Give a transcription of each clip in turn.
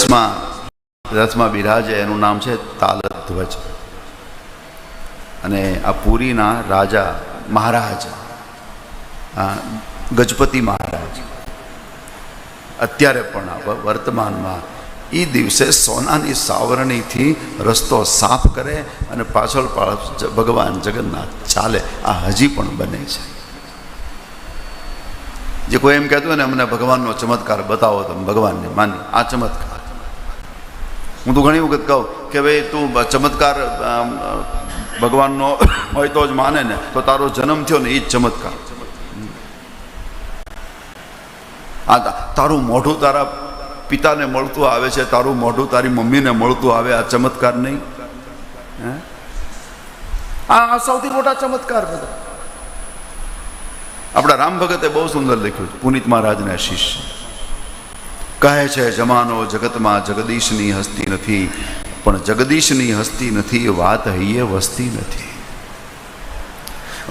રથમાં રથમાં બિરાજે, એનું નામ છે તાલધ્વજ અને આ પુરીના રાજા મહારાજ ગજપતિ મહારાજ, અત્યારે પણ વર્તમાનમાં એ દિવસે સોનાની સાવરણીથી રસ્તો સાફ કરે અને પાછળ ભગવાન જગન્નાથ ચાલે. આ હજી પણ બને છે. જે કોઈ એમ કહેતું હોય ને, અમને ભગવાનનો ચમત્કાર બતાવો તમે ભગવાનને માની. આ ચમત્કાર. હું તો ઘણી વખત કહું કે ભાઈ, તું ચમત્કાર ભગવાનનો હોય તો જ માને ને, તો તારો જન્મ થયો ને એ જ ચમત્કાર. આ તારું મોઢું તારા પિતાને મળતું આવે છે, તારું મોઢું તારી મમ્મીને મળતું આવે, આ ચમત્કાર નહીં. આ સૌથી મોટા ચમત્કાર બધા. આપણા રામ ભગતે બહુ સુંદર લખ્યું છે, પુનિત મહારાજના શિષ્ય. કહે છે, જમાનો જગતમાં જગદીશની હસ્તી નથી. પણ જગદીશની હસ્તી નથી, વાત હૈયે વસતી નથી.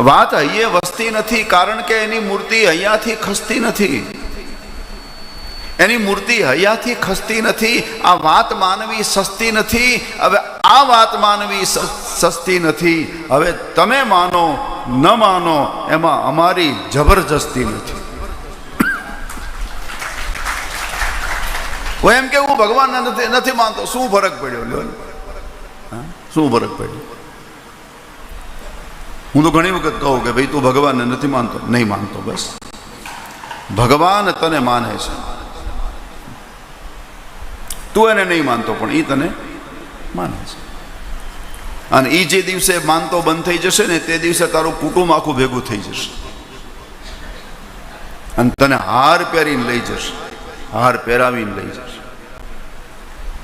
વાત હૈયે વસ્તી નથી, કારણ કે એની મૂર્તિ અહીંયાથી ખસતી નથી. એની મૂર્તિ હૈયાથી ખસતી નથી, આ વાત માનવી સસ્તી નથી, હવે આ વાત માનવી સસ્તી નથી. હવે તમે માનો, ન માનો, એમાં અમારી જબરજસ્તી નથી. હું એમ કે હું ભગવાનને નથી નથી માનતો શું ફરક પડ્યો લ્યો? શું ફરક પડ્યો હું તો ઘણી વખત કહું કે ભાઈ તું ભગવાનને નથી માનતો નહીં માનતો બસ ભગવાન તને માને છે તું એને નહીં માનતો પણ એ તને માને છે। અને એ જે દિવસે માનતો બંધ થઈ જશે ને, તે દિવસે તારું કુટુંબ આખું ભેગું થઈ જશે। અને તને હાર પહેરીને લઈ જશે। હાર પહેરાવીને લઈ જશે